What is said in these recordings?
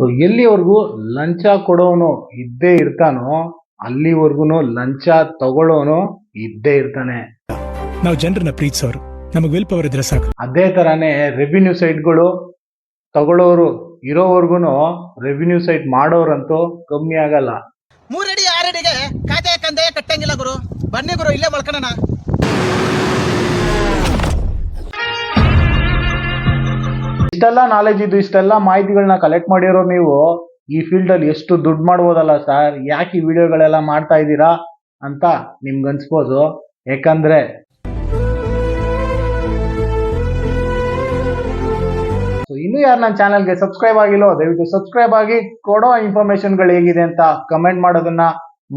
So ಎಲ್ಲಿವರೆಗೂ ಲಂಚ ಕೊಡೋನು ಇದ್ದೇ ಇರ್ತಾನೋ ಅಲ್ಲಿವರೆಗೂ ಲಂಚ ತಗೊಳ್ಳೋನು ಇದ್ದೇ ಇರ್ತಾನೆ. ನಾವು ಜನರನ್ನ ಪ್ರೀತಿಸೋರು. ನಮಗೆ ವಿಲ್ ಪವರ್ ಇದ್ರೆ ಸಾಕು. ಅದೇ ತರಾನೇ ರೆವಿನ್ಯೂ ಸೈಟ್ಗಳು ತಗೊಳ್ಳೋರು ಇರೋವರೆಗೂ ರೆವಿನ್ಯೂ ಸೈಟ್ ಮಾಡೋರಂತೂ ಕಮ್ಮಿ ಆಗಲ್ಲ. ಮೂರಡಿ ಆರಡಿಗೆ ಖಾತೆ ಕಂದೆ ಕಟ್ಟಂಗಿಲ್ಲ ಗುರು. ಬನ್ನಿ ಗುರು ಇಲ್ಲೇ ಮಲ್ಕೊಳ್ಳೋಣ ಇಷ್ಟೆಲ್ಲ ನಾಲೆಜ್ ಇದು ಇಷ್ಟೆಲ್ಲ ಮಾಹಿತಿಗಳನ್ನ ಕಲೆಕ್ಟ್ ಮಾಡಿರೋ ನೀವು ಈ ಫೀಲ್ಡ್ ಅಲ್ಲಿ ಎಷ್ಟು ದುಡ್ಡು ಮಾಡ್ಬೋದಲ್ಲ ಸರ್ ಯಾಕೆ ಈ ವಿಡಿಯೋಗಳೆಲ್ಲ ಮಾಡ್ತಾ ಇದ್ದೀರಾ ಅಂತ ನಿಮ್ಗೆ ಅನ್ಸ್ಬೋದು. ಯಾಕಂದ್ರೆ ಇನ್ನು ಯಾರು ನನ್ನ ಚಾನಲ್ಗೆ ಸಬ್ಸ್ಕ್ರೈಬ್ ಆಗಿಲ್ಲೋ, ದಯವಿಟ್ಟು ಸಬ್ಸ್ಕ್ರೈಬ್ ಆಗಿ ಕೊಡೋ ಇನ್ಫಾರ್ಮೇಶನ್ಗಳು ಹೇಗಿದೆ ಅಂತ ಕಮೆಂಟ್ ಮಾಡೋದನ್ನ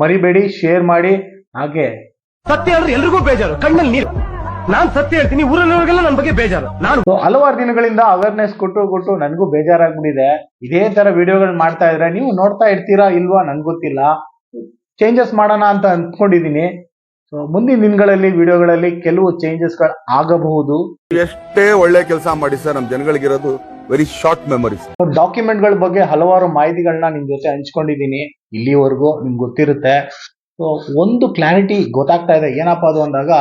ಮರಿಬೇಡಿ ಶೇರ್ ಮಾಡಿ. ಹಾಗೆ ಸತ್ಯ ಎಲ್ರಿಗೂ ಬೇಜಾರು, ಕಣ್ಣಲ್ಲಿ ನೀರು. ನಾನ್ ಸತ್ಯ ಹೇಳ್ತೀನಿ ಊರಲ್ಲಿರೋರಿಗೆಲ್ಲ ನನ್ನ ಬಗ್ಗೆ ಬೇಜಾರು. ನಾನು ಹಲವಾರು ದಿನಗಳಿಂದ ಅವೇರ್ನೆಸ್ ಕೊಟ್ಟು ಕೊಟ್ಟು ನನಗೂ ಬೇಜಾರಾಗ್ಬಿಟ್ಟಿದೆ. ಇದೇ ತರ ವಿಡಿಯೋಗಳು ಮಾಡ್ತಾ ಇದ್ರೆ ನೀವು ನೋಡ್ತಾ ಇರ್ತೀರಾ ಇಲ್ವಾ ನನ್ಗೆ ಗೊತ್ತಿಲ್ಲ. ಚೇಂಜಸ್ ಮಾಡೋಣ ಅಂತ ಅನ್ಕೊಂಡಿದೀನಿ. ಸೊ ಮುಂದಿನ ದಿನಗಳಲ್ಲಿ ವಿಡಿಯೋಗಳಲ್ಲಿ ಕೆಲವು ಚೇಂಜಸ್ಗಳು ಆಗಬಹುದು. ಎಷ್ಟೇ ಒಳ್ಳೆ ಕೆಲಸ ಮಾಡಿ ಸರ್ ನಮ್ ಜನಗಳಿಗಿರೋದು ವೆರಿ ಶಾರ್ಟ್ ಮೆಮೊರೀಸ್ ಡಾಕ್ಯುಮೆಂಟ್ಗಳ ಬಗ್ಗೆ ಹಲವಾರು ಮಾಹಿತಿಗಳನ್ನ ನಿಮ್ ಜೊತೆ ಹಂಚ್ಕೊಂಡಿದೀನಿ. ಇಲ್ಲಿವರೆಗೂ ನಿಮ್ಗೆ ಗೊತ್ತಿರುತ್ತೆ. ಸೊ ಒಂದು ಕ್ಲಾರಿಟಿ ಗೊತ್ತಾಗ್ತಾ ಇದೆ. ಏನಪ್ಪಾ ಅದು ಅಂದಾಗ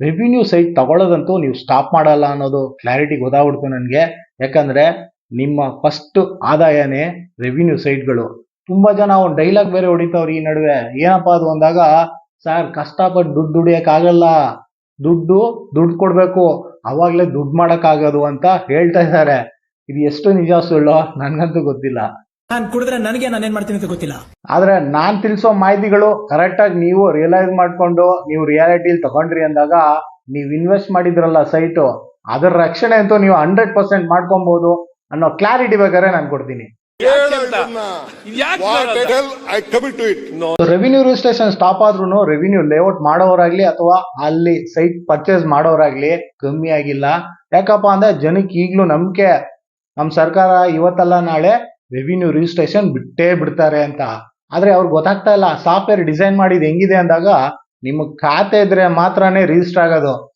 ರೆವಿನ್ಯೂ ಸೈಟ್ ತಗೊಳ್ಳೋದಂತೂ ನೀವು ಸ್ಟಾಪ್ ಮಾಡಲ್ಲ ಅನ್ನೋದು ಕ್ಲಾರಿಟಿ ಗೊತ್ತಾಗ್ಬಿಡ್ತು ನನಗೆ. ಯಾಕಂದರೆ ನಿಮ್ಮ ಫಸ್ಟ್ ಆದಾಯನೇ ರೆವಿನ್ಯೂ ಸೈಟ್ಗಳು ತುಂಬ ಜನ ಒಂದು ಡೈಲಾಗ್ ಬೇರೆ ಹೊಡಿತಾವ್ರಿ ಈ ನಡುವೆ. ಏನಪ್ಪಾ ಅದು ಅಂದಾಗ, ಸರ್ ಕಷ್ಟಪಟ್ಟು ದುಡ್ಡು ದುಡಿಯೋಕ್ಕಾಗಲ್ಲ. ದುಡ್ಡು ದುಡ್ಡು ಕೊಡಬೇಕು. ಆವಾಗಲೇ ದುಡ್ಡು ಮಾಡೋಕ್ಕಾಗೋದು ಅಂತ ಹೇಳ್ತಾ ಇದ್ದಾರೆ. ಇದು ಎಷ್ಟು ನಿಜ ಸುಳ್ಳು ನನಗಂತೂ ಗೊತ್ತಿಲ್ಲ. ನಾನು ಕುಡಿದ್ರೆ ನನಗೆ ನಾನು ಏನ್ ಮಾಡ್ತೀನಿ ಅಂತ ಗೊತ್ತಿಲ್ಲ. ಆದ್ರೆ ನಾನ್ ತಿಳಿಸೋ ಮಾಹಿತಿಗಳು ಕರೆಕ್ಟ್ ಆಗಿ ನೀವು ರಿಯಲೈಸ್ ಮಾಡ್ಕೊಂಡು ನೀವು ರಿಯಾಲಿಟಿ ತಗೊಂಡ್ರಿ ಅಂದಾಗ ನೀವು ಇನ್ವೆಸ್ಟ್ ಮಾಡಿದ್ರಲ್ಲ ಸೈಟು ಅದರ ರಕ್ಷಣೆ ಅಂತೂ ನೀವು ಹಂಡ್ರೆಡ್ ಪರ್ಸೆಂಟ್ ಮಾಡ್ಕೊಬಹುದು ಅನ್ನೋ ಕ್ಲಾರಿಟಿ ಬೇಕಾದ್ರೆ ನಾನು ಕೊಡ್ತೀನಿ. I commit to it revenue registration stop ಆದ್ರೂ ರೆವಿನ್ಯೂ ಲೇಔಟ್ ಮಾಡೋರಾಗ್ಲಿ ಅಥವಾ ಅಲ್ಲಿ ಸೈಟ್ ಪರ್ಚೇಸ್ ಮಾಡೋರಾಗ್ಲಿ ಕಮ್ಮಿ ಆಗಿಲ್ಲ. ಯಾಕಪ್ಪ ಅಂದ್ರೆ ಜನಕ್ಕೆ ಈಗ್ಲೂ ನಂಬಿಕೆ. ನಮ್ ಸರ್ಕಾರ ಇವತ್ತಲ್ಲ ನಾಳೆ ರೆವಿನ್ಯೂ ರಿಜಿಸ್ಟ್ರೇಷನ್ ಬಿಟ್ಟೇ ಬಿಡ್ತಾರೆ ಅಂತ. ಆದ್ರೆ ಅವ್ರಿಗೆ ಗೊತ್ತಾಗ್ತಾ ಇಲ್ಲ ಸಾಫ್ಟ್ವೇರ್ ಡಿಸೈನ್ ಮಾಡಿದ್ ಹೆಂಗಿದೆ ಅಂದಾಗ ನಿಮ್ಮ ಖಾತೆ ಇದ್ರೆ ಮಾತ್ರನೇ ರಿಜಿಸ್ಟರ್ ಆಗೋದು.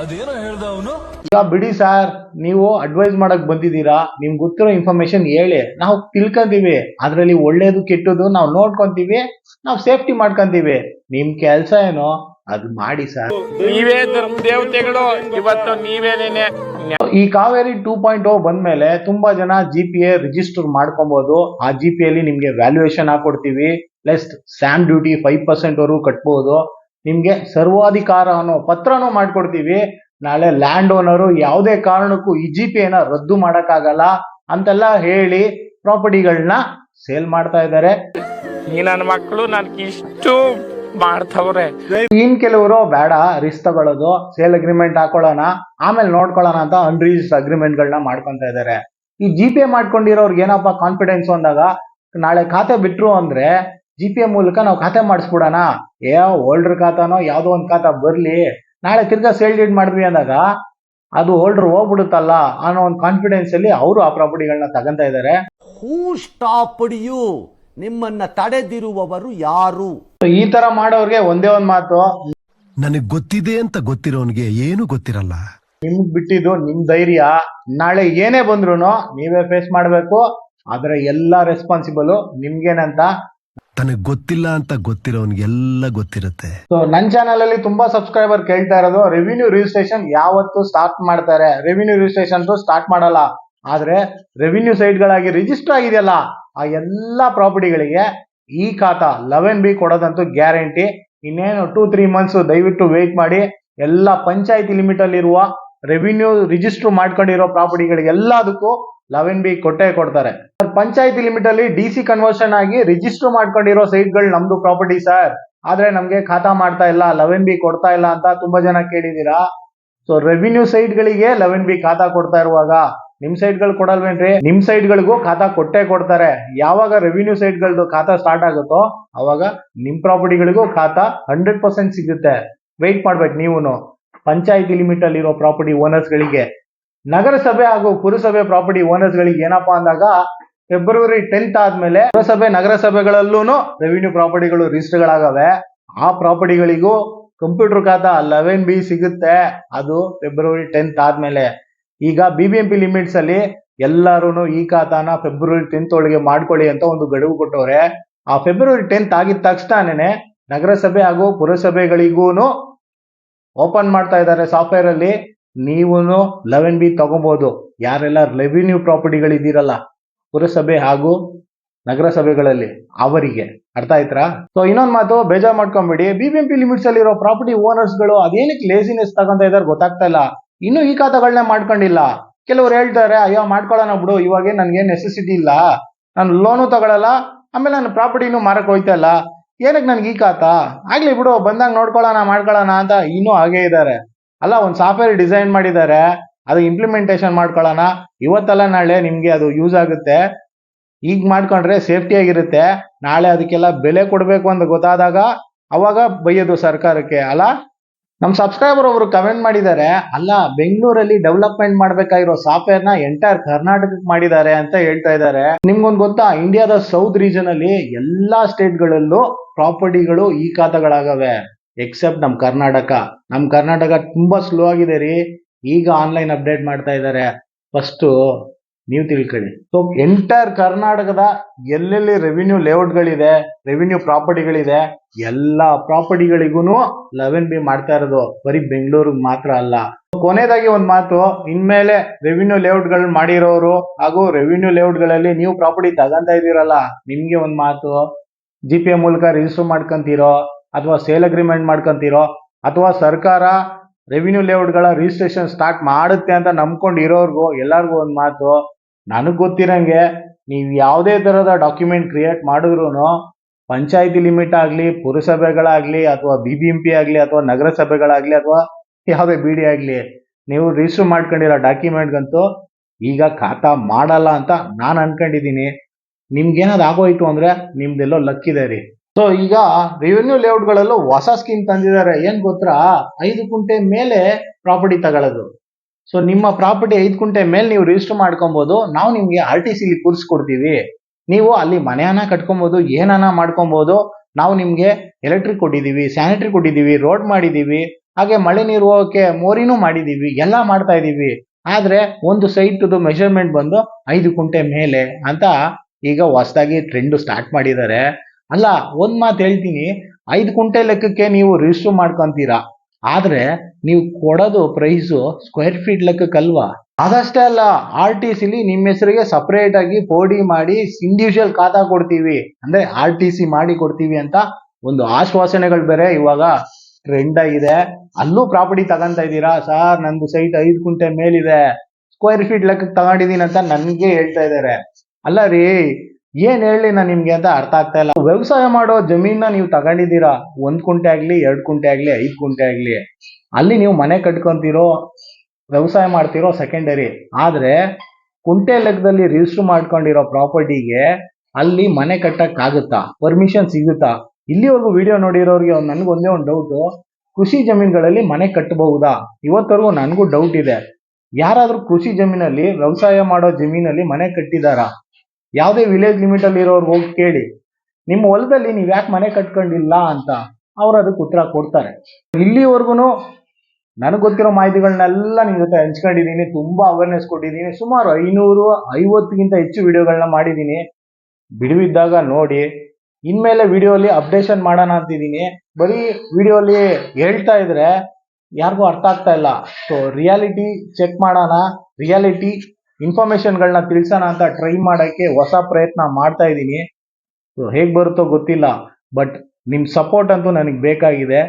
ಈಗ ಬಿಡಿ ಸರ್ ನೀವು ಅಡ್ವೈಸ್ ಮಾಡಕ್ ಬಂದಿದ್ದೀರಾ? ನಿಮ್ಗೆ ಗೊತ್ತಿರೋ ಇನ್ಫಾರ್ಮೇಶನ್ ಹೇಳಿ. ನಾವು ತಿಳ್ಕೊಂತೀವಿ. ಅದ್ರಲ್ಲಿ ಒಳ್ಳೇದು ಕೆಟ್ಟದ್ದು ನಾವು ನೋಡ್ಕೊಂತೀವಿ. ನಾವು ಸೇಫ್ಟಿ ಮಾಡ್ಕೊಂತೀವಿ. ನಿಮ್ ಕೆಲ್ಸ ಏನೋ? ಅದು ಮಾಡಿ ಸರ್. ನೀವೇ ಧರ್ಮ ದೇವತೆಗಳು ಇವತ್ತು ನೀವೇನೇನೆ ಈ ಕಾವೇರಿ ಟೂ ಪಾಯಿಂಟ್ ಓ ಬಂದ್ಮೇಲೆ ತುಂಬಾ ಜನ ಜಿ ಪಿ ಎ ರಿಜಿಸ್ಟರ್ ಮಾಡ್ಕೊಬಹುದು ಆ ಜಿ ಪಿ ಅಲ್ಲಿ ನಿಮ್ಗೆ valuation ಹಾಕೊಡ್ತೀವಿ. Plus stamp duty five percent ವರೆಗೂ ಕಟ್ಬಹುದು ನಿಮ್ಗೆ ಸರ್ವಾಧಿಕಾರ ಅನ್ನೋ ಪತ್ರನೂ ಮಾಡ್ಕೊಡ್ತೀವಿ. ನಾಳೆ ಲ್ಯಾಂಡ್ ಓನರು ಯಾವುದೇ ಕಾರಣಕ್ಕೂ ಈ ಜಿ ಪಿ ಏನ ರದ್ದು ಮಾಡೋಕ್ಕಾಗಲ್ಲ ಅಂತೆಲ್ಲ ಹೇಳಿ ಪ್ರಾಪರ್ಟಿಗಳನ್ನ ಸೇಲ್ ಮಾಡ್ತಾ ಇದ್ದಾರೆ. ಈ ನನ್ನ ಮಕ್ಕಳು ನನಗೆ ಇಷ್ಟು ಮಾಡ್ತವ್ರೆ. ಇನ್ ಕೆಲವರು ಬೇಡ ರಿಸ್ಕ್ ತಗೊಳ್ಳೋದು ಸೇಲ್ ಅಗ್ರಿಮೆಂಟ್ ಹಾಕೊಳ್ಳೋಣ ಆಮೇಲೆ ನೋಡ್ಕೊಳ್ಳೋಣ ಅಂತ ಅನ್ರೀಸ್ ಅಗ್ರಿಮೆಂಟ್ ಗಳನ್ನ ಮಾಡ್ಕೊಂತ ಇದ್ದಾರೆ. ಈ ಜಿ ಪಿ ಎ ಮಾಡ್ಕೊಂಡಿರೋರ್ಗೆ ಏನಪ್ಪಾ ಕಾನ್ಫಿಡೆನ್ಸ್ ಅಂದಾಗ ನಾಳೆ ಖಾತೆ ಬಿಟ್ರು ಅಂದ್ರೆ ಜಿ ಪಿ ಎ ಮೂಲಕ ನಾವು ಖಾತೆ ಮಾಡಿಸ್ಬಿಡೋಣ. ಏ ಓಲ್ಡ್ರ್ ಖಾತಾನೋ ಯಾವುದೋ ಒಂದ್ ಖಾತಾ ಬರಲಿ. ನಾಳೆ ತಿರ್ಗಾ ಸೇಲ್ ಡೀಡ್ ಮಾಡಿದ್ವಿ ಅಂದಾಗ ಅದು ಹೋಲ್ಡರ್ ಹೋಗ್ಬಿಡುತ್ತಲ್ಲ ಅನ್ನೋ ಒಂದು ಕಾನ್ಫಿಡೆನ್ಸ್ ಅಲ್ಲಿ ಅವರು ಆ ಪ್ರಾಪರ್ಟಿಗಳನ್ನ ತಗೊಂತ ಇದ್ದಾರೆ ಹೂ ಸ್ಟಾಪ್ ಯು ನಿಮ್ಮನ್ನ ತಡೆದಿರುವವರು ಯಾರು? ಈ ತರ ಮಾಡೋರ್ಗೆ ಒಂದೇ ಒಂದ್ ಮಾತು. ನನಗೆ ಗೊತ್ತಿದೆ ಅಂತ ಗೊತ್ತಿರೋನ್ಗೆ ಏನು ಗೊತ್ತಿರಲ್ಲ. ನಿಮ್ಗ್ ಬಿಟ್ಟಿದ್ದು ನಿಮ್ ಧೈರ್ಯ. ನಾಳೆ ಏನೇ ಬಂದ್ರು ನೀವೇ ಫೇಸ್ ಮಾಡ್ಬೇಕು. ಅದರ ಎಲ್ಲಾ ರೆಸ್ಪಾನ್ಸಿಬಲ್ ನಿಮ್ಗೇನಂತ ತನಗ್ ಗೊತ್ತಿಲ್ಲ ಅಂತ ಗೊತ್ತಿರೋನ್ಗೆಲ್ಲ ಗೊತ್ತಿರುತ್ತೆ. ಸೊ ನನ್ನ ಚಾನಲ್ ಅಲ್ಲಿ ತುಂಬಾ ಸಬ್ಸ್ಕ್ರೈಬರ್ ಕೇಳ್ತಾ ಇರೋದು ರೆವಿನ್ಯೂ ರಿಜಿಸ್ಟ್ರೇಷನ್ ಯಾವತ್ತು ಸ್ಟಾರ್ಟ್ ಮಾಡ್ತಾರೆ. ರೆವಿನ್ಯೂ ರಿಜಿಸ್ಟ್ರೇಷನ್ ಸ್ಟಾರ್ಟ್ ಮಾಡಲ್ಲ. ಆದ್ರೆ ರೆವಿನ್ಯೂ ಸೈಟ್ ಗಳಾಗಿ ರಿಜಿಸ್ಟರ್ ಆಗಿದೆಯಲ್ಲ, ಆ ಎಲ್ಲಾ ಪ್ರಾಪರ್ಟಿಗಳಿಗೆ ಈ ಖಾತಾ ಲೆವೆನ್ ಬಿ ಕೊಡೋದಂತೂ ಗ್ಯಾರಂಟಿ ಇನ್ನೇನು ಟೂ ತ್ರೀ ಮಂತ್ಸ್ ದಯವಿಟ್ಟು ವೇಟ್ ಮಾಡಿ. ಎಲ್ಲ ಪಂಚಾಯತಿ ಲಿಮಿಟ್ ಅಲ್ಲಿ ಇರುವ ರೆವಿನ್ಯೂ ರಿಜಿಸ್ಟರ್ ಮಾಡ್ಕೊಂಡಿರೋ ಪ್ರಾಪರ್ಟಿಗಳಿಗೆ ಎಲ್ಲದಕ್ಕೂ ಲೆವೆನ್ ಬಿ ಕೊಟ್ಟೆ ಕೊಡ್ತಾರೆ. ಪಂಚಾಯತಿ ಲಿಮಿಟ್ ಅಲ್ಲಿ ಡಿ ಸಿ ಕನ್ವರ್ಷನ್ ಆಗಿ ರಿಜಿಸ್ಟರ್ ಮಾಡ್ಕೊಂಡಿರೋ ಸೈಟ್ಗಳು ನಮ್ದು ಪ್ರಾಪರ್ಟಿ ಸರ್. ಆದ್ರೆ ನಮ್ಗೆ ಖಾತಾ ಮಾಡ್ತಾ ಇಲ್ಲ ಲೆವೆನ್ ಬಿ ಕೊಡ್ತಾ ಇಲ್ಲ ಅಂತ ತುಂಬಾ ಜನ ಕೇಳಿದೀರಾ? ಸೊ ರೆವಿನ್ಯೂ ಸೈಟ್ ಗಳಿಗೆ ಲೆವೆನ್ ಬಿ ಖಾತಾ ಕೊಡ್ತಾ ಇರುವಾಗ ನಿಮ್ ಸೈಟ್ಗಳು ಕೊಡಲ್ವೇನ್ರಿ? ನಿಮ್ ಸೈಟ್ ಗಳಿಗೂ ಖಾತಾ ಕೊಟ್ಟೆ ಕೊಡ್ತಾರೆ. ಯಾವಾಗ ರೆವಿನ್ಯೂ ಸೈಟ್ ಗಳದ್ದು ಖಾತಾ ಸ್ಟಾರ್ಟ್ ಆಗುತ್ತೋ ಅವಾಗ ನಿಮ್ ಪ್ರಾಪರ್ಟಿಗಳಿಗೂ ಖಾತಾ ಹಂಡ್ರೆಡ್ ಪರ್ಸೆಂಟ್ ಸಿಗುತ್ತೆ. ವೆಯ್ಟ್ ಮಾಡ್ಬೇಕು ನೀವುನು. ಪಂಚಾಯತಿ ಲಿಮಿಟ್ ಅಲ್ಲಿರೋ ಪ್ರಾಪರ್ಟಿ ಓನರ್ಸ್ ಗಳಿಗೆ, ನಗರಸಭೆ ಹಾಗೂ ಪುರಸಭೆ ಪ್ರಾಪರ್ಟಿ ಓನರ್ಸ್ ಗಳಿಗೆ ಏನಪ್ಪಾ ಅಂದಾಗ ಫೆಬ್ರವರಿ ಟೆಂತ್ ಆದ್ಮೇಲೆ ಪುರಸಭೆ ನಗರಸಭೆಗಳಲ್ಲೂ ರೆವಿನ್ಯೂ ಪ್ರಾಪರ್ಟಿಗಳು ರಿಜಿಸ್ಟರ್ಗಳಾಗವೆ ಆ ಪ್ರಾಪರ್ಟಿಗಳಿಗೂ ಕಂಪ್ಯೂಟರ್ ಖಾತಾ ಲೆವೆನ್ ಬಿ ಸಿಗುತ್ತೆ. ಅದು ಫೆಬ್ರವರಿ ಟೆಂತ್ ಆದ್ಮೇಲೆ. ಈಗ B B M P limits ಅಲ್ಲಿ ಎಲ್ಲಾರು ಈ ಖಾತಾನ ಫೆಬ್ರವರಿ ಟೆಂತ್ ಒಳಗೆ ಮಾಡ್ಕೊಳ್ಳಿ ಅಂತ ಒಂದು ಗಡುವು ಕೊಟ್ಟವ್ರೆ. ಆ ಫೆಬ್ರವರಿ ಟೆಂತ್ ಆಗಿದ ತಕ್ಷಣನೇ ನಗರಸಭೆ ಹಾಗೂ ಪುರಸಭೆಗಳಿಗೂನು ಓಪನ್ ಮಾಡ್ತಾ ಇದ್ದಾರೆ ಸಾಫ್ಟ್ವೇರ್ ಅಲ್ಲಿ ನೀವು ಲೆವೆನ್ ಬಿ ತಗೋಬಹುದು ಯಾರೆಲ್ಲ ರೆವಿನ್ಯೂ ಪ್ರಾಪರ್ಟಿಗಳಿದ್ದೀರಲ್ಲ ಪುರಸಭೆ ಹಾಗೂ ನಗರಸಭೆಗಳಲ್ಲಿ, ಅವರಿಗೆ. ಅರ್ಥ ಆಯ್ತಾ ಸೊ ಇನ್ನೊಂದು ಮಾತು, ಬೇಜಾರ್ ಮಾಡ್ಕೊಂಬಿಡಿ. ಬಿ ಬಿ ಲಿಮಿಟ್ಸ್ ಅಲ್ಲಿರೋ ಪ್ರಾಪರ್ಟಿ ಓನರ್ಸ್ಗಳು ಅದೇನಕ್ಕೆ ಲೇಸಿನೆಸ್ ತಗೊಂತ ಇದಾರೆ ಗೊತ್ತಾಗ್ತಾ ಇಲ್ಲ. ಇನ್ನೂ ಈ ಖಾತಾಗಳನ್ನ ಮಾಡ್ಕೊಂಡಿಲ್ಲ. ಕೆಲವರು ಹೇಳ್ತಾರೆ, ಅಯ್ಯೋ, ಮಾಡ್ಕೊಳ್ಳೋಣ ಬಿಡು. ಇವಾಗ ನನ್ಗೆ ನೆಸೆಸಿಟಿ ಇಲ್ಲ. ನಾನು ಲೋನು ತಗೊಳಲ್ಲ. ಆಮೇಲೆ ನಾನು ಪ್ರಾಪರ್ಟಿನೂ ಮಾರಕ್ ಹೋಯ್ತಾ ಇಲ್ಲ. ಏನಕ್ಕೆ ನನ್ಗೆ ಈ ಕಾತಾ ಆಗ್ಲಿ ಬಿಡು, ಬಂದಾಗ ನೋಡ್ಕೊಳ್ಳೋಣ, ಮಾಡ್ಕೊಳ್ಳೋಣ ಅಂತ ಇನ್ನೂ ಹಾಗೆ ಇದ್ದಾರೆ ಅಲ್ಲ, ಒಂದು ಸಾಫ್ಟ್ವೇರ್ ಡಿಸೈನ್ ಮಾಡಿದ್ದಾರೆ ಅದು ಇಂಪ್ಲಿಮೆಂಟೇಷನ್ ಮಾಡ್ಕೊಳ್ಳೋಣ. ಇವತ್ತಲ್ಲ ನಾಳೆ ನಿಮಗೆ ಅದು ಯೂಸ್ ಆಗುತ್ತೆ. ಈಗ ಮಾಡ್ಕೊಂಡ್ರೆ ಸೇಫ್ಟಿ ಆಗಿರುತ್ತೆ. ನಾಳೆ ಅದಕ್ಕೆಲ್ಲ ಬೆಲೆ ಕೊಡಬೇಕು ಅಂತ ಗೊತ್ತಾದಾಗ ಅವಾಗ ಬೈಯೋದು ಸರ್ಕಾರಕ್ಕೆ, ಅಲ್ಲ? ನಮ್ ಸಬ್ಸ್ಕ್ರೈಬರ್ ಒಬ್ರು ಕಮೆಂಟ್ ಮಾಡಿದ್ದಾರೆ, ಅಲ್ಲ, ಬೆಂಗಳೂರಲ್ಲಿ ಡೆವಲಪ್ಮೆಂಟ್ ಮಾಡ್ಬೇಕಾಗಿರೋ ಸಾಫ್ಟ್ವೇರ್ನ ಎಂಟೈರ್ ಕರ್ನಾಟಕಕ್ಕೆ ಮಾಡಿದ್ದಾರೆ ಅಂತ ಹೇಳ್ತಾ ಇದ್ದಾರೆ. ನಿಮ್ಗೊಂದು ಗೊತ್ತಾ? ಇಂಡಿಯಾದ ಸೌತ್ ರೀಜನ್ ಅಲ್ಲಿ ಎಲ್ಲಾ ಸ್ಟೇಟ್ ಗಳಲ್ಲೂ ಪ್ರಾಪರ್ಟಿಗಳು ಈ ಖಾತಾಗಳಾಗವೆ ಎಕ್ಸೆಪ್ಟ್ ನಮ್ ಕರ್ನಾಟಕ. ನಮ್ ಕರ್ನಾಟಕ ತುಂಬಾ ಸ್ಲೋ ಆಗಿದೆ ರೀ. ಈಗ ಆನ್ಲೈನ್ ಅಪ್ಡೇಟ್ ಮಾಡ್ತಾ ಇದ್ದಾರೆ. ಫಸ್ಟ್ ನೀವು ತಿಳ್ಕೊಳ್ಳಿ. ಸೊ ಎಂಟೈರ್ ಕರ್ನಾಟಕದ ಎಲ್ಲೆಲ್ಲಿ ರೆವಿನ್ಯೂ ಲೇಔಟ್ಗಳಿದೆ ರೆವಿನ್ಯೂ ಪ್ರಾಪರ್ಟಿಗಳಿದೆ ಎಲ್ಲ ಪ್ರಾಪರ್ಟಿಗಳಿಗೂ ಲೆವೆನ್ ಬಿ ಮಾಡ್ತಾ ಇರೋದು. ಬರೀ ಬೆಂಗಳೂರಿಗೆ ಮಾತ್ರ ಅಲ್ಲ. ಕೊನೆಯದಾಗಿ ಒಂದ್ ಮಾತು, ಇನ್ಮೇಲೆ ರೆವಿನ್ಯೂ ಲೇಔಟ್ಗಳನ್ನ ಮಾಡಿರೋರು ಹಾಗೂ ರೆವಿನ್ಯೂ ಲೇಔಟ್ಗಳಲ್ಲಿ ನೀವು ಪ್ರಾಪರ್ಟಿ ತಗೊಂತ ಇದ್ದೀರಲ್ಲ, ನಿಮ್ಗೆ ಒಂದ್ ಮಾತು ಜಿ ಪಿ ಎ ಮೂಲಕ ರಿಜಿಸ್ಟರ್ ಮಾಡ್ಕೊಂತೀರೋ, ಅಥವಾ ಸೇಲ್ ಅಗ್ರಿಮೆಂಟ್ ಮಾಡ್ಕೊಂತೀರೋ, ಅಥವಾ ಸರ್ಕಾರ ರೆವಿನ್ಯೂ ಲೇಔಟ್ಗಳ ರಿಜಿಸ್ಟ್ರೇಷನ್ ಸ್ಟಾರ್ಟ್ ಮಾಡುತ್ತೆ ಅಂತ ನಂಬ್ಕೊಂಡು ಇರೋರ್ಗು ಎಲ್ಲರಿಗೂ ಒಂದು ಮಾತು ನನಗೆ ಗೊತ್ತಿರಂಗೆ, ನೀವು ಯಾವುದೇ ತರದ ಡಾಕ್ಯುಮೆಂಟ್ ಕ್ರಿಯೇಟ್ ಮಾಡಿದ್ರು ಪಂಚಾಯತಿ ಲಿಮಿಟ್ ಆಗಲಿ, ಪುರಸಭೆಗಳಾಗ್ಲಿ, ಅಥವಾ ಬಿ ಬಿ ಎಂ ಪಿ ಆಗಲಿ, ಅಥವಾ ನಗರಸಭೆಗಳಾಗ್ಲಿ, ಅಥವಾ ಯಾವುದೇ ಬಿ ಡಿ ಆಗಲಿ, ನೀವು ರಿಜಿಸ್ಟರ್ ಮಾಡ್ಕೊಂಡಿರೋ ಡಾಕ್ಯುಮೆಂಟ್ಗಂತೂ ಈಗ ಖಾತಾ ಮಾಡಲ್ಲ ಅಂತ ನಾನು ಅನ್ಕೊಂಡಿದ್ದೀನಿ ನಿಮ್ಗೇನಾದ್ರು ಆಗೋಯ್ತು ಅಂದ್ರೆ ನಿಮ್ದೆಲ್ಲೋ ಇದೆ ರೀ. ಸೊ ಈಗ ರೆವಿನ್ಯೂ ಲೇಔಟ್ಗಳಲ್ಲೂ ಹೊಸ ಸ್ಕೀಮ್ ತಂದಿದ್ದಾರೆ. ಏನ್ ಗೊತ್ತಾ? ಐದು ಕುಂಟೆ ಮೇಲೆ ಪ್ರಾಪರ್ಟಿ ತಗೊಳ್ಳೋದು ಸೊ ನಿಮ್ಮ ಪ್ರಾಪರ್ಟಿ ಐದು ಕುಂಟೆ ಮೇಲೆ ನೀವು ರಿಜಿಸ್ಟರ್ ಮಾಡ್ಕೊಬಹುದು ನಾವು ನಿಮಗೆ ಆರ್ ಟಿ ಸಿಲಿ ಕೂರಿಸ್ಕೊಡ್ತೀವಿ ನೀವು ಅಲ್ಲಿ ಮನೆಯನ್ನ ಕಟ್ಕೊಬೋದು, ಏನನ್ನ ಮಾಡ್ಕೊಬಹುದು ನಾವು ನಿಮಗೆ ಎಲೆಕ್ಟ್ರಿಕ್ ಕೊಟ್ಟಿದ್ದೀವಿ ಸ್ಯಾನಿಟ್ರಿ ಕೊಟ್ಟಿದ್ದೀವಿ ರೋಡ್ ಮಾಡಿದೀವಿ. ಹಾಗೆ ಮಳೆ ನೀರು ಹೋಗಕ್ಕೆ ಮೋರಿನೂ ಮಾಡಿದೀವಿ, ಎಲ್ಲ ಮಾಡ್ತಾ ಇದೀವಿ. ಆದ್ರೆ ಒಂದು ಸೈಟ್ದು ಮೆಷರ್ಮೆಂಟ್ ಬಂದು ಐದು ಕುಂಟೆ ಮೇಲೆ ಅಂತ ಈಗ ಹೊಸದಾಗಿ ಟ್ರೆಂಡ್ ಸ್ಟಾರ್ಟ್ ಮಾಡಿದ್ದಾರೆ. ಅಲ್ಲ, ಒಂದು ಮಾತು ಹೇಳ್ತೀನಿ. ಐದು ಕುಂಟೆ ಲೆಕ್ಕಕ್ಕೆ ನೀವು ರಿಜಿಸ್ಟರ್ ಮಾಡ್ಕೊಂತೀರಾ? ಆದ್ರೆ ನೀವು ಕೊಡೋದು ಪ್ರೈಸು ಸ್ಕ್ವೇರ್ ಫೀಟ್ ಲೆಕ್ಕಕ್ಕಲ್ವಾ ಅದಷ್ಟೇ ಅಲ್ಲ ಆರ್ ಟಿ ಸಿಲಿ ನಿಮ್ಮ ಹೆಸರಿಗೆ ಸಪರೇಟ್ ಆಗಿ ಪೋಡಿ ಮಾಡಿ ಇಂಡಿವಿಜುವಲ್ ಖಾತಾ ಕೊಡ್ತೀವಿ. ಅಂದ್ರೆ ಆರ್ ಟಿ ಸಿ ಮಾಡಿ ಕೊಡ್ತೀವಿ ಅಂತ ಒಂದು ಆಶ್ವಾಸನೆಗಳು ಬೇರೆ ಇವಾಗ ಟ್ರೆಂಡ್ ಆಗಿದೆ. ಅಲ್ಲೂ ಪ್ರಾಪರ್ಟಿ ತಗೊಂತ ಇದ್ದೀರಾ? ಸರ್, ನಂದು ಸೈಟ್ ಐದು ಕುಂಟೆ ಮೇಲಿದೆ. ಸ್ಕ್ವೇರ್ ಫೀಟ್ ಲೆಕ್ಕಕ್ಕೆ ತಗೊಂಡಿದ್ದೀನಿ ಅಂತ ನನಗೆ ಹೇಳ್ತಾ ಇದ್ದಾರೆ. ಅಲ್ಲ ರೀ ಏನ್ ಹೇಳಿ ನಾನು ನಿಮ್ಗೆ ಅಂತ ಅರ್ಥ ಆಗ್ತಾ ಇಲ್ಲ. ವ್ಯವಸಾಯ ಮಾಡೋ ಜಮೀನ ನೀವು ತಗೊಂಡಿದ್ದೀರಾ? ಒಂದ್ ಕುಂಟೆ ಆಗ್ಲಿ, ಎರಡ್ ಕುಂಟೆ ಆಗ್ಲಿ, ಐದ್ ಕುಂಟೆ ಆಗ್ಲಿ. ಅಲ್ಲಿ ನೀವು ಮನೆ ಕಟ್ಕೊಂತೀರೋ, ವ್ಯವಸಾಯ ಮಾಡ್ತಿರೋ ಸೆಕೆಂಡರಿ ಆದ್ರೆ ಕುಂಟೆ ಲೆಕ್ಕದಲ್ಲಿ ರಿಜಿಸ್ಟರ್ ಮಾಡ್ಕೊಂಡಿರೋ ಪ್ರಾಪರ್ಟಿಗೆ ಅಲ್ಲಿ ಮನೆ ಕಟ್ಟಕ್ ಆಗುತ್ತಾ ಪರ್ಮಿಷನ್ ಸಿಗುತ್ತಾ? ಇಲ್ಲಿವರೆಗೂ ವಿಡಿಯೋ ನೋಡಿರೋರಿಗೆ ನನ್ಗೆ ಒಂದೇ ಒಂದು ಡೌಟ್ ಕೃಷಿ ಜಮೀನುಗಳಲ್ಲಿ ಮನೆ ಕಟ್ಟಬಹುದಾ? ಇವತ್ತವರೆಗೂ ನನಗೂ ಡೌಟ್ ಇದೆ. ಯಾರಾದ್ರೂ ಕೃಷಿ ಜಮೀನಲ್ಲಿ, ವ್ಯವಸಾಯ ಮಾಡೋ ಜಮೀನಲ್ಲಿ ಮನೆ ಕಟ್ಟಿದಾರಾ? ಯಾವುದೇ ವಿಲೇಜ್ ಲಿಮಿಟ್ ಅಲ್ಲಿ ಇರೋರು ಹೋಗಿ ಕೇಳಿ, ನಿಮ್ಮ ಹೊಲದಲ್ಲಿ ನೀವು ಯಾಕೆ ಮನೆ ಕಟ್ಕೊಂಡಿಲ್ಲ ಅಂತ ಅವ್ರು ಅದಕ್ಕೆ ಉತ್ತರ ಕೊಡ್ತಾರೆ. ಇಲ್ಲಿವರೆಗೂ ನನಗೆ ಗೊತ್ತಿರೋ ಮಾಹಿತಿಗಳನ್ನೆಲ್ಲ ನಿಮ್ಮ ಜೊತೆ ಹಂಚ್ಕೊಂಡಿದ್ದೀನಿ ತುಂಬಾ ಅವೇರ್ನೆಸ್ ಕೊಟ್ಟಿದ್ದೀನಿ ಸುಮಾರು ಐನೂರು ಐವತ್ತಿಗಿಂತ ಹೆಚ್ಚು ವಿಡಿಯೋಗಳನ್ನ ಮಾಡಿದ್ದೀನಿ ಬಿಡುವಿದ್ದಾಗ ನೋಡಿ, ಇನ್ಮೇಲೆ ವಿಡಿಯೋಲಿ ಅಪ್ಡೇಷನ್ ಮಾಡೋಣ ಅಂತಿದ್ದೀನಿ ಬರೀ ವಿಡಿಯೋಲಿ ಹೇಳ್ತಾ ಇದ್ರೆ ಯಾರಿಗೂ ಅರ್ಥ ಆಗ್ತಾ ಇಲ್ಲ. ಸೊ ರಿಯಾಲಿಟಿ ಚೆಕ್ ಮಾಡೋಣ ರಿಯಾಲಿಟಿ ಇನ್ಫಾರ್ಮೇಶನ್ಗಳನ್ನ ತಿಳಿಸೋಣ ಅಂತ ಟ್ರೈ ಮಾಡೋಕ್ಕೆ ಹೊಸ ಪ್ರಯತ್ನ ಮಾಡ್ತಾ ಇದ್ದೀನಿ. ಸೊ ಹೇಗೆ ಬರುತ್ತೋ ಗೊತ್ತಿಲ್ಲ ಬಟ್ ನಿಮ್ಮ ಸಪೋರ್ಟ್ ಅಂತೂ ನನಗೆ ಬೇಕಾಗಿದೆ.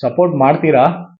ಸಪೋರ್ಟ್ ಮಾಡ್ತೀರಾ?